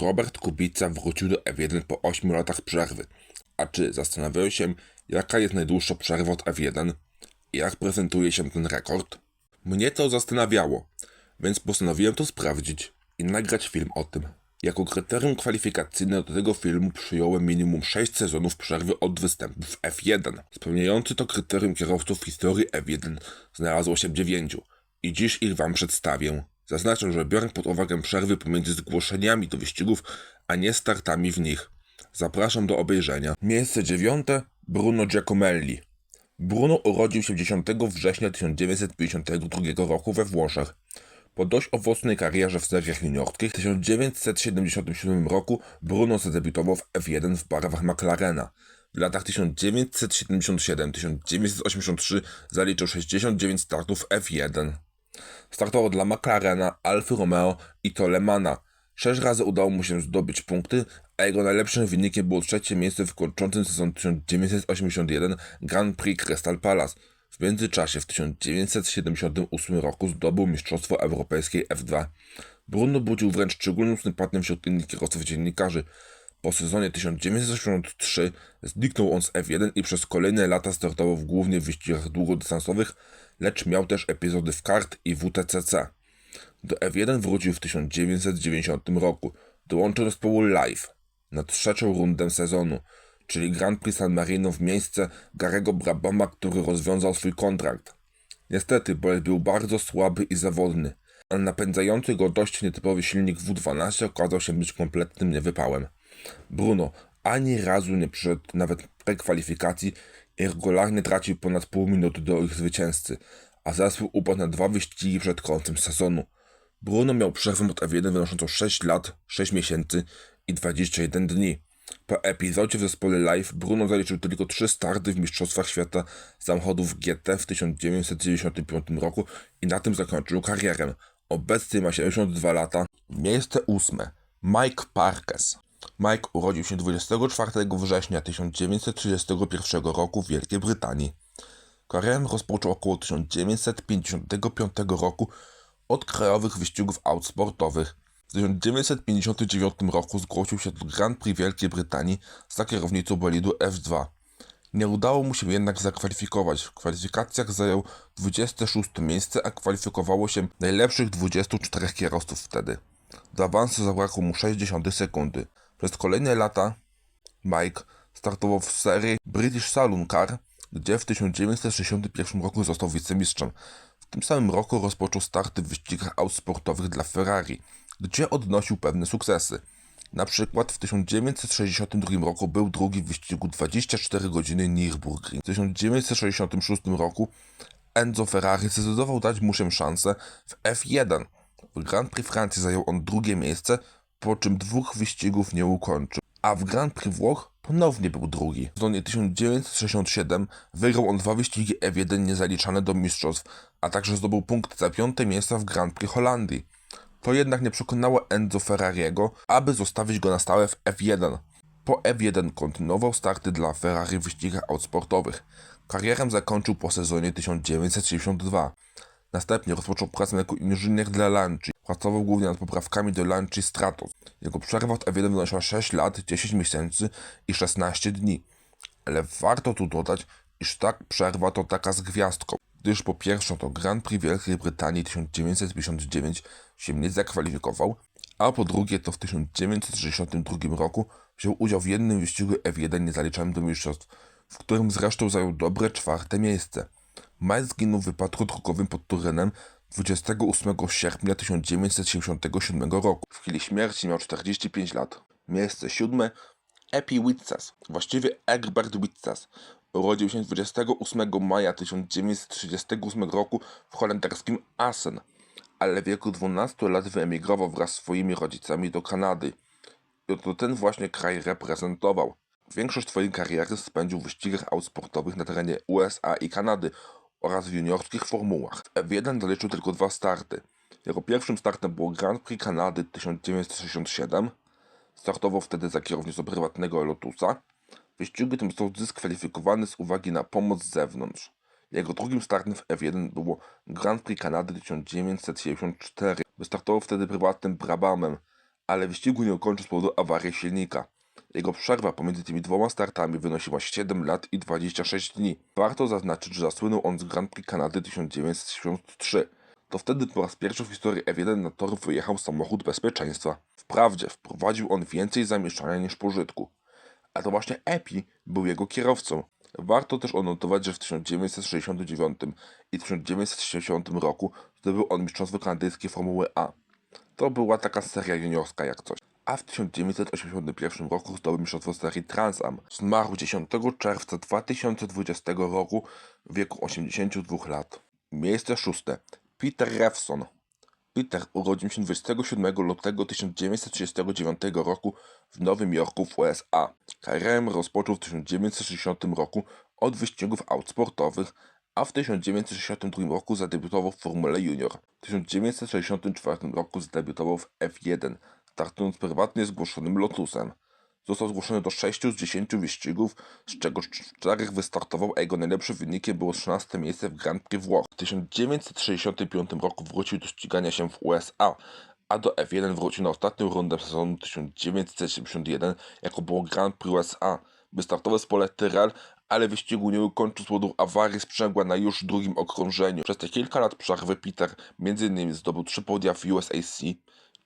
Robert Kubica wrócił do F1 po 8 latach przerwy. A czy zastanawiają się, jaka jest najdłuższa przerwa od F1 i jak prezentuje się ten rekord? Mnie to zastanawiało, więc postanowiłem to sprawdzić i nagrać film o tym. Jako kryterium kwalifikacyjne do tego filmu przyjąłem minimum 6 sezonów przerwy od występu w F1. Spełniający to kryterium kierowców w historii F1 znalazło się 9 i dziś ich wam przedstawię. Zaznaczę, że biorę pod uwagę przerwy pomiędzy zgłoszeniami do wyścigów, a nie startami w nich. Zapraszam do obejrzenia. Miejsce dziewiąte Bruno Giacomelli. Bruno urodził się 10 września 1952 roku we Włoszech. Po dość owocnej karierze w seriach juniorskich w 1977 roku Bruno zadebiutował w F1 w barwach McLarena. W latach 1977-1983 zaliczył 69 startów w F1. Startował dla McLarena, Alfy Romeo i Tolemana. Sześć razy udało mu się zdobyć punkty, a jego najlepszym wynikiem było trzecie miejsce w kończącym sezon 1981 Grand Prix Crystal Palace. W międzyczasie w 1978 roku zdobył Mistrzostwo Europejskie F2. Bruno budził wręcz szczególną sympatię wśród innych kierowców dziennikarzy. Po sezonie 1983 zniknął on z F1 i przez kolejne lata startował w głównie w wyścigach długodystansowych, lecz miał też epizody w kart i WTCC. Do F1 wrócił w 1990 roku. Dołączył do zespołu Live na trzecią rundę sezonu, czyli Grand Prix San Marino w miejsce Garego Brabama, który rozwiązał swój kontrakt. Niestety, Bolt był bardzo słaby i zawodny, a napędzający go dość nietypowy silnik W12 okazał się być kompletnym niewypałem. Bruno ani razu nie przyszedł nawet prekwalifikacji i regularnie tracił ponad pół minuty do ich zwycięzcy, a zespół upadł na dwa wyścigi przed końcem sezonu. Bruno miał przerwę od F1 wynoszącą 6 lat, 6 miesięcy i 21 dni. Po epizodzie w zespole Live Bruno zaliczył tylko 3 starty w Mistrzostwach Świata samochodów GT w 1995 roku i na tym zakończył karierę. Obecnie ma 72 lata. Miejsce ósme. Mike Parkes. Mike urodził się 24 września 1931 roku w Wielkiej Brytanii. Karierę rozpoczął około 1955 roku od krajowych wyścigów aut sportowych. W 1959 roku zgłosił się do Grand Prix Wielkiej Brytanii za kierownicą bolidu F2. Nie udało mu się jednak zakwalifikować. W kwalifikacjach zajął 26 miejsce, a kwalifikowało się najlepszych 24 kierowców wtedy. Do awansu zabrakło mu 60 sekundy. Przez kolejne lata Mike startował w serii British Saloon Car, gdzie w 1961 roku został wicemistrzem. W tym samym roku rozpoczął starty w wyścigach aut sportowych dla Ferrari, gdzie odnosił pewne sukcesy. Na przykład w 1962 roku był drugi w wyścigu 24 godziny Nürburgring. W 1966 roku Enzo Ferrari zdecydował dać mu się szansę w F1. W Grand Prix Francji zajął on drugie miejsce, po czym dwóch wyścigów nie ukończył. A w Grand Prix Włoch ponownie był drugi. W sezonie 1967 wygrał on dwa wyścigi F1 niezaliczane do mistrzostw, a także zdobył punkt za piąte miejsce w Grand Prix Holandii. To jednak nie przekonało Enzo Ferrariego, aby zostawić go na stałe w F1. Po F1 kontynuował starty dla Ferrari w wyścigach aut sportowych. Karierę zakończył po sezonie 1962. Następnie rozpoczął pracę jako inżynier dla Lancia. Pracował głównie nad poprawkami do Lancia Stratos. Jego przerwa od F1 wynosiła 6 lat, 10 miesięcy i 16 dni. Ale warto tu dodać, iż tak przerwa to taka z gwiazdką, gdyż po pierwsze to Grand Prix Wielkiej Brytanii 1959 się nie zakwalifikował, a po drugie to w 1962 roku wziął udział w jednym wyścigu F1 niezaliczanym do mistrzostw, w którym zresztą zajął dobre czwarte miejsce. Mike zginął w wypadku drogowym pod Turynem 28 sierpnia 1977 roku. W chwili śmierci miał 45 lat. Miejsce siódme Epi Witzas, właściwie Egbert Witzas. Urodził się 28 maja 1938 roku w holenderskim Assen, ale w wieku 12 lat wyemigrował wraz z swoimi rodzicami do Kanady. I to ten właśnie kraj reprezentował. Większość swojej kariery spędził w wyścigach aut sportowych na terenie USA i Kanady oraz w juniorskich formułach. W F1 zaliczył tylko dwa starty. Jego pierwszym startem było Grand Prix Kanady 1967. Startował wtedy za kierownicą prywatnego Lotusa. W tym został dyskwalifikowany z uwagi na pomoc z zewnątrz. Jego drugim startem w F1 było Grand Prix Kanady 1974. Wystartował wtedy prywatnym Brabamem, ale wyścigu nie ukończył z powodu awarii silnika. Jego przerwa pomiędzy tymi dwoma startami wynosiła 7 lat i 26 dni. Warto zaznaczyć, że zasłynął on z Grand Prix Kanady 1973. To wtedy po raz pierwszy w historii F1 na tor wyjechał samochód bezpieczeństwa. Wprawdzie wprowadził on więcej zamieszczania niż pożytku. A to właśnie Epi był jego kierowcą. Warto też odnotować, że w 1969 i 1970 roku zdobył on mistrzostwo kanadyjskie Formuły A. To była taka seria juniorska jak coś. A w 1981 roku zdobył mistrzostwo serii Trans-Am. Zmarł 10 czerwca 2020 roku w wieku 82 lat. Miejsce szóste. Peter Revson. Peter urodził się 27 lutego 1939 roku w Nowym Jorku w USA. Karierę rozpoczął w 1960 roku od wyścigów aut sportowych, a w 1962 roku zadebiutował w Formule Junior. W 1964 roku zadebiutował w F1, startując prywatnie zgłoszonym Lotusem. Został zgłoszony do 6 z 10 wyścigów, z czego 4 wystartował, a jego najlepszym wynikiem było 13 miejsce w Grand Prix Włoch. W 1965 roku wrócił do ścigania się w USA, a do F1 wrócił na ostatnią rundę sezonu 1971, jako było Grand Prix USA. Wystartował z pole Tyrrell, ale wyścigu nie ukończył z powodu awarii sprzęgła na już drugim okrążeniu. Przez te kilka lat przerwy Peter m.in. zdobył 3 podia w USAC,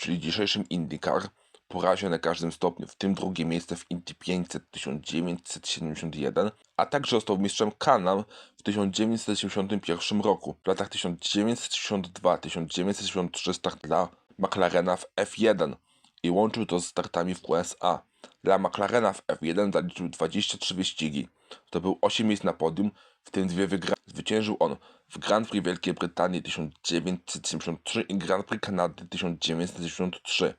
czyli dzisiejszym IndyCar, po na każdym stopniu, w tym drugie miejsce w Indy 500 1971, a także został mistrzem Canam w 1971 roku. W latach 1962-1963 start dla McLarena w F1 i łączył to z startami w USA. Dla McLarena w F1 zaliczył 23 wyścigi. To był 8 miejsc na podium, w tym dwie wygrane. Zwyciężył on w Grand Prix Wielkiej Brytanii 1973 i Grand Prix Kanady 1973.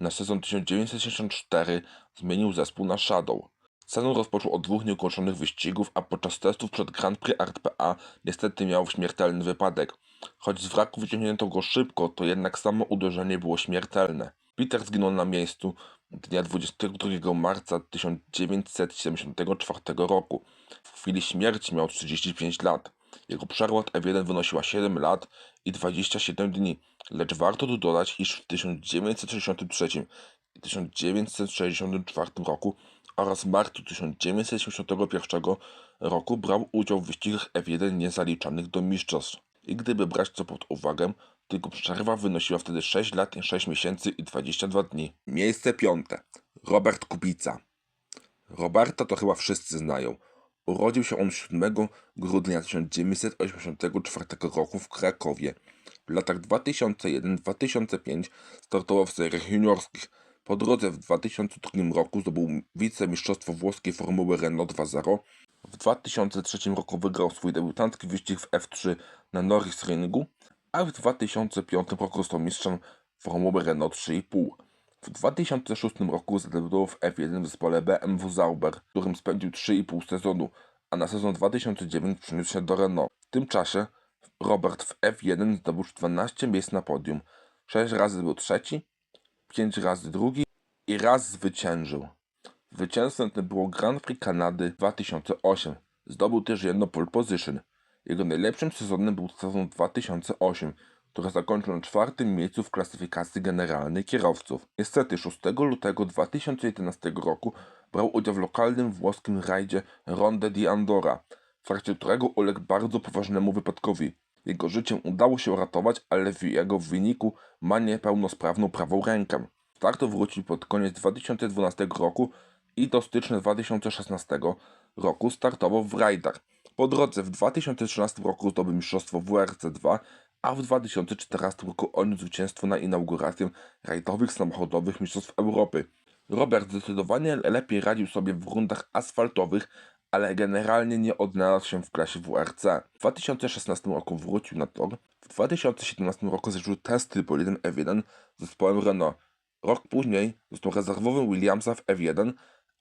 Na sezon 1964 zmienił zespół na Shadow. Sezon rozpoczął od dwóch nieukończonych wyścigów, a podczas testów przed Grand Prix RPA niestety miał śmiertelny wypadek. Choć z wraku wyciągnięto go szybko, to jednak samo uderzenie było śmiertelne. Peter zginął na miejscu dnia 22 marca 1974 roku. W chwili śmierci miał 35 lat. Jego przerwa od F1 wynosiła 7 lat i 27 dni, lecz warto tu dodać, iż w 1963 i 1964 roku oraz marcu 1971 roku brał udział w wyścigach F1 niezaliczanych do mistrzostw. I gdyby brać co pod uwagę, jego przerwa wynosiła wtedy 6 lat, 6 miesięcy i 22 dni. Miejsce piąte. Robert Kubica. Roberta to chyba wszyscy znają. Urodził się on 7 grudnia 1984 roku w Krakowie. W latach 2001-2005 startował w seriach juniorskich. Po drodze w 2002 roku zdobył wicemistrzostwo włoskiej Formuły Renault 2.0. W 2003 roku wygrał swój debiutancki wyścig w F3 na Norris Ringu, a w 2005 roku został mistrzem Formuły Renault 3.5. W 2006 roku zadebiutował w F1 w zespole BMW Sauber, w którym spędził 3,5 sezonu, a na sezon 2009 przeniósł się do Renault. W tym czasie Robert w F1 zdobył 12 miejsc na podium, 6 razy był trzeci, 5 razy drugi i raz zwyciężył. Zwycięstwem tym było Grand Prix Kanady 2008. Zdobył też jedno pole position. Jego najlepszym sezonem był sezon 2008, który zakończył na czwartym miejscu w klasyfikacji generalnej kierowców. Niestety 6 lutego 2011 roku brał udział w lokalnym włoskim rajdzie Ronde di Andorra, w trakcie którego uległ bardzo poważnemu wypadkowi. Jego życiem udało się uratować, ale w jego wyniku ma niepełnosprawną prawą rękę. Startu wrócił pod koniec 2012 roku i do stycznia 2016 roku startował w rajdach. Po drodze w 2013 roku zdobył mistrzostwo WRC2, a w 2014 roku odniósł zwycięstwo na inaugurację rajdowych samochodowych mistrzostw Europy. Robert zdecydowanie lepiej radził sobie w rundach asfaltowych, ale generalnie nie odnalazł się w klasie WRC. W 2016 roku wrócił na tor, w 2017 roku zaczął testy bolidem F1 z zespołem Renault. Rok później został rezerwowym Williamsa w F1,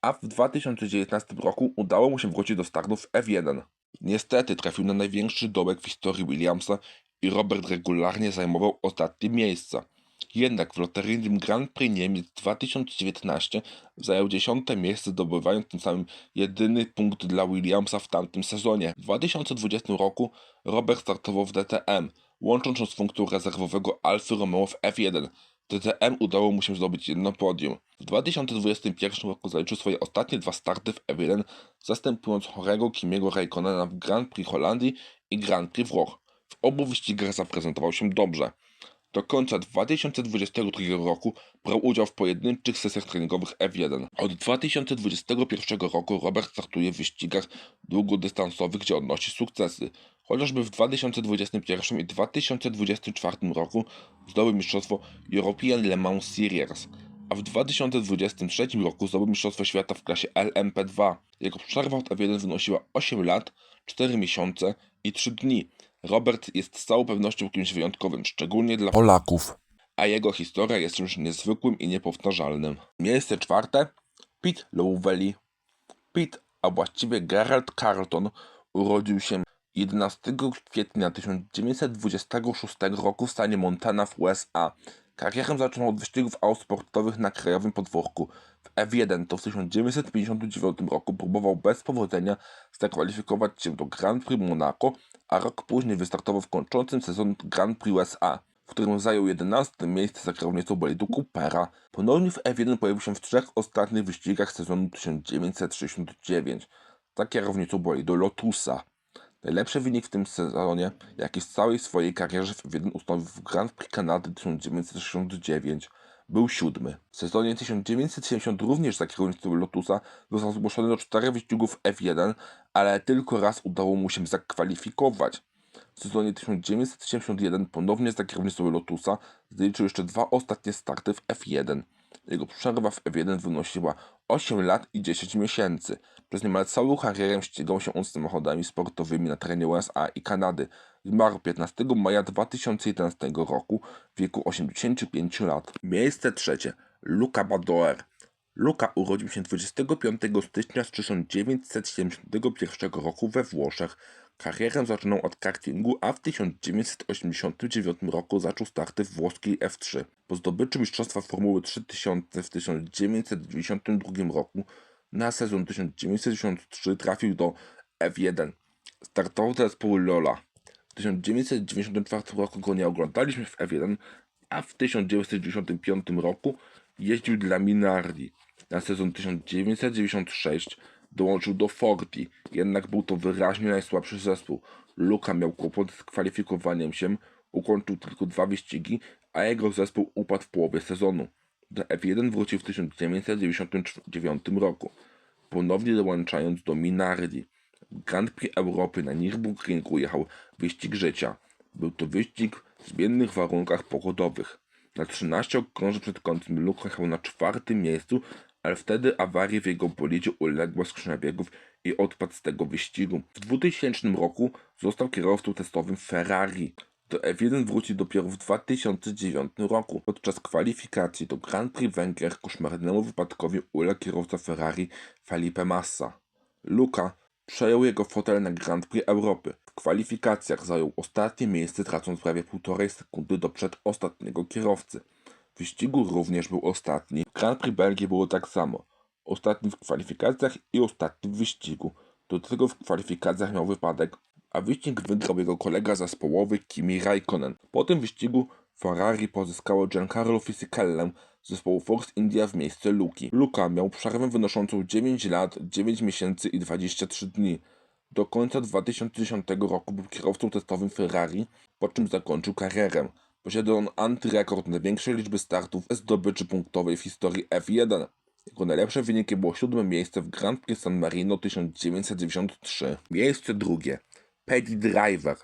a w 2019 roku udało mu się wrócić do startów w F1. Niestety trafił na największy dołek w historii Williamsa i Robert regularnie zajmował ostatnie miejsca. Jednak w loteryjnym Grand Prix Niemiec 2019 zajął dziesiąte miejsce, zdobywając tym samym jedyny punkt dla Williamsa w tamtym sezonie. W 2020 roku Robert startował w DTM, łącząc z funkcją rezerwowego Alfy Romeo w F1. TTM udało mu się zdobyć jedno podium. W 2021 roku zaliczył swoje ostatnie dwa starty w F1, zastępując chorego Kimiego Raikkonena w Grand Prix Holandii i Grand Prix Włoch. W obu wyścigach zaprezentował się dobrze. Do końca 2022 roku brał udział w pojedynczych sesjach treningowych F1. Od 2021 roku Robert startuje w wyścigach długodystansowych, gdzie odnosi sukcesy. Chociażby w 2021 i 2024 roku zdobył mistrzostwo European Le Mans Series, a w 2023 roku zdobył mistrzostwo świata w klasie LMP2. Jego przerwa od F1 wynosiła 8 lat, 4 miesiące i 3 dni. Robert jest z całą pewnością kimś wyjątkowym, szczególnie dla Polaków, a jego historia jest czymś niezwykłym i niepowtarzalnym. Miejsce czwarte Pete Lowelly. Pete, a właściwie Gerald Carlton, urodził się 11 kwietnia 1926 roku w stanie Montana w USA. Karierę zaczął od wyścigów aut sportowych na krajowym podwórku. W F1 to w 1959 roku próbował bez powodzenia zakwalifikować się do Grand Prix Monaco, a rok później wystartował w kończącym sezon Grand Prix USA, w którym zajął 11 miejsce za kierownicą bolidu Coopera. Ponownie w F1 pojawił się w trzech ostatnich wyścigach sezonu 1969 za kierownicą bolidu Lotusa. Najlepszy wynik w tym sezonie, jaki w całej swojej karierze w F1 ustanowił w Grand Prix Kanady 1969, był siódmy. W sezonie 1970 również za kierownictwo Lotusa został zgłoszony do czterech wyścigów F1, ale tylko raz udało mu się zakwalifikować. W sezonie 1971 ponownie za kierownictwo Lotusa zaliczył jeszcze dwa ostatnie starty w F1. Jego przerwa w F1 wynosiła 8 lat i 10 miesięcy. Przez niemal całą karierę ścigał się on samochodami sportowymi na terenie USA i Kanady. Zmarł 15 maja 2011 roku w wieku 85 lat. Miejsce trzecie. Luca Badoer. Luca urodził się 25 stycznia 1971 roku we Włoszech. Karierę zaczynał od kartingu, a w 1989 roku zaczął starty w włoskiej F3. Po zdobyciu Mistrzostwa Formuły 3000 w 1992 roku na sezon 1993 trafił do F1. Startował do zespołu Lola. W 1994 roku go nie oglądaliśmy w F1, a w 1995 roku jeździł dla Minardi. Na sezon 1996 dołączył do Forti, jednak był to wyraźnie najsłabszy zespół. Luka miał kłopot z kwalifikowaniem się, ukończył tylko dwa wyścigi, a jego zespół upadł w połowie sezonu. Do F1 wrócił w 1999 roku, ponownie dołączając do Minardi. W Grand Prix Europy na Nürburgringu jechał wyścig życia. Był to wyścig w zmiennych warunkach pogodowych. Na 13 okrążeń przed końcem Luka jechał na czwartym miejscu, ale wtedy awarii w jego bolidzie uległa skrzynia biegów i odpadł z tego wyścigu. W 2000 roku został kierowcą testowym Ferrari. Do F1 wrócił dopiero w 2009 roku. Podczas kwalifikacji do Grand Prix Węgier koszmarnemu wypadkowi uległ kierowca Ferrari Felipe Massa. Luka przejął jego fotel na Grand Prix Europy. W kwalifikacjach zajął ostatnie miejsce, tracąc prawie 1,5 sekundy do przedostatniego kierowcy. Wyścigu również był ostatni. W Grand Prix Belgii było tak samo. Ostatni w kwalifikacjach i ostatni w wyścigu. Do tego w kwalifikacjach miał wypadek, a wyścig wygrał jego kolega zespołowy Kimi Raikkonen. Po tym wyścigu Ferrari pozyskało Giancarlo Fisichellę z zespołu Force India w miejsce Luki. Luka miał przerwę wynoszącą 9 lat, 9 miesięcy i 23 dni. Do końca 2010 roku był kierowcą testowym Ferrari, po czym zakończył karierę. Posiada on antyrekord największej liczby startów zdobyczy punktowej w historii F1. Jego najlepsze wyniki było siódme miejsce w Grand Prix San Marino 1993. Miejsce drugie. Paddy Driver.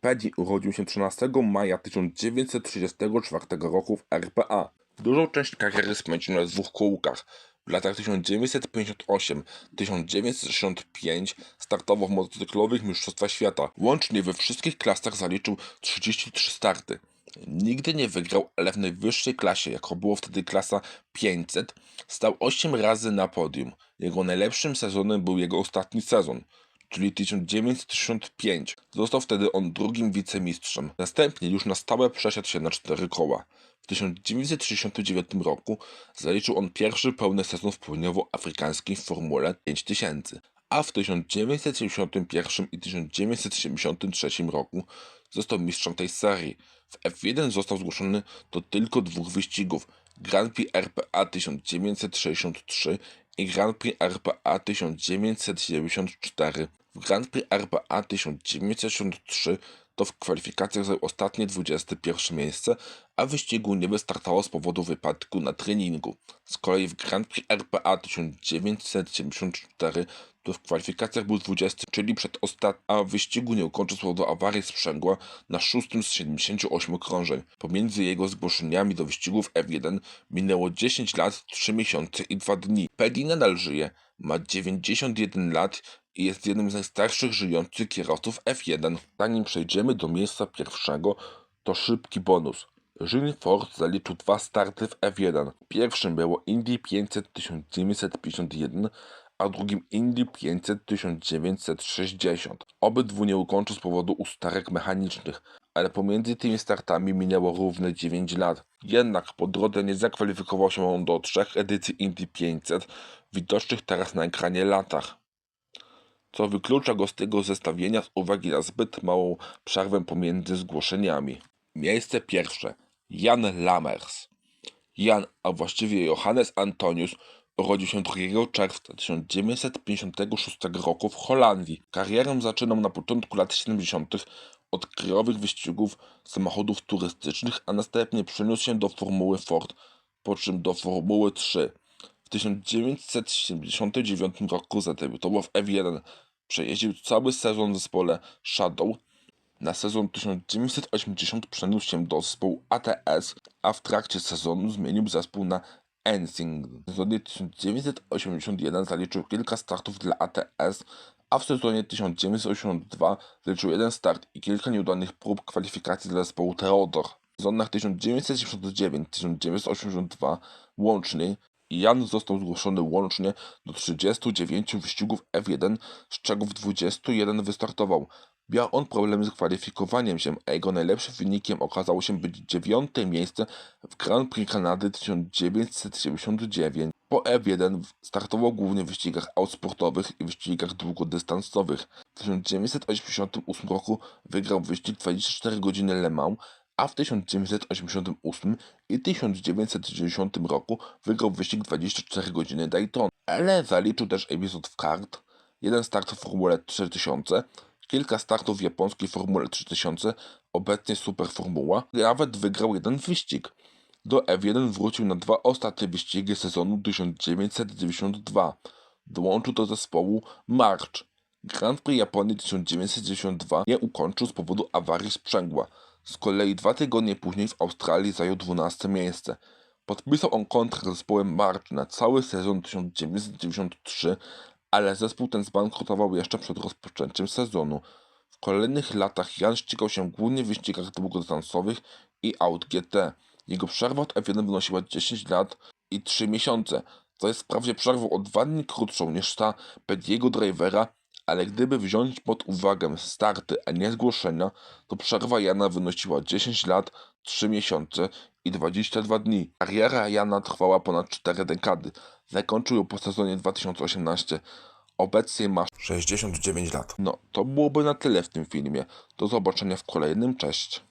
Paddy urodził się 13 maja 1934 roku w RPA. Dużą część kariery spędził na dwóch kółkach. W latach 1958-1965 startował w motocyklowych mistrzostwach świata. Łącznie we wszystkich klasach zaliczył 33 starty. Nigdy nie wygrał, ale w najwyższej klasie, jaką było wtedy klasa 500, stał 8 razy na podium. Jego najlepszym sezonem był jego ostatni sezon, czyli 1965. Został wtedy on drugim wicemistrzem. Następnie już na stałe przesiadł się na cztery koła. W 1969 roku zaliczył on pierwszy pełny sezon w południowoafrykańskiej Formule 5000, a w 1971 i 1973 roku został mistrzem tej serii. W F1 został zgłoszony do tylko dwóch wyścigów Grand Prix RPA 1963 i Grand Prix RPA 1974. W Grand Prix RPA 1963 to w kwalifikacjach zajął ostatnie 21 miejsce, a wyścigu nie wystartował z powodu wypadku na treningu. Z kolei w Grand Prix RPA 1974 to w kwalifikacjach był 20, czyli przedostatni, a wyścigu nie ukończył z powodu awarii sprzęgła na szóstym z 78 krążeń. Pomiędzy jego zgłoszeniami do wyścigów F1 minęło 10 lat, 3 miesiące i 2 dni. Paddy nadal żyje, ma 91 lat jest jednym z najstarszych żyjących kierowców F1. Zanim przejdziemy do miejsca pierwszego, to szybki bonus. Gilles Ford zaliczył dwa starty w F1. Pierwszym było Indy 500 1951, a drugim Indy 500 1960. Obydwu nie ukończył z powodu usterek mechanicznych, ale pomiędzy tymi startami minęło równe 9 lat. Jednak po drodze nie zakwalifikował się on do trzech edycji Indy 500, widocznych teraz na ekranie latach co wyklucza go z tego zestawienia z uwagi na zbyt małą przerwę pomiędzy zgłoszeniami. Miejsce pierwsze. Jan Lammers. Jan, a właściwie Johannes Antonius, urodził się 2 czerwca 1956 roku w Holandii. Karierę zaczynał na początku lat 70. od krajowych wyścigów samochodów turystycznych, a następnie przeniósł się do Formuły Ford, po czym do Formuły 3. W 1979 roku zadebiutował w F1. Przejeździł cały sezon w zespole Shadow. Na sezon 1980 przeniósł się do zespołu ATS, a w trakcie sezonu zmienił zespół na Ensing. W sezonie 1981 zaliczył kilka startów dla ATS, a w sezonie 1982 zaliczył jeden start i kilka nieudanych prób kwalifikacji dla zespołu Theodor. W sezonach 1979-1982 łącznie Jan został zgłoszony łącznie do 39 wyścigów F1, z czego w 21 wystartował. Miał on problemy z kwalifikowaniem się, a jego najlepszym wynikiem okazało się być dziewiąte miejsce w Grand Prix Kanady 1979. Po F1 startował głównie w wyścigach autosportowych i wyścigach długodystansowych. W 1988 roku wygrał wyścig 24 godziny Le Mans, a w 1988 i 1990 roku wygrał wyścig 24 godziny Dayton. Ale zaliczył też epizod w kart, jeden start w Formule 3000, kilka startów w japońskiej Formule 3000, obecnie Super Formuła, nawet wygrał jeden wyścig. Do F1 wrócił na dwa ostatnie wyścigi sezonu 1992. Dołączył do zespołu March. Grand Prix Japonii 1992 nie ukończył z powodu awarii sprzęgła. Z kolei dwa tygodnie później w Australii zajął 12 miejsce. Podpisał on kontrakt z zespołem March na cały sezon 1993, ale zespół ten zbankrutował jeszcze przed rozpoczęciem sezonu. W kolejnych latach Jan ścigał się głównie w wyścigach długodystansowych i Aut GT. Jego przerwa od F1 wynosiła 10 lat i 3 miesiące, co jest wprawdzie przerwą o dwa dni krótszą niż ta Pediego Drivera, ale gdyby wziąć pod uwagę starty, a nie zgłoszenia, to przerwa Jana wynosiła 10 lat, 3 miesiące i 22 dni. Kariera Jana trwała ponad 4 dekady. Zakończył ją po sezonie 2018. Obecnie ma 69 lat. No, to byłoby na tyle w tym filmie. Do zobaczenia w kolejnym. Cześć.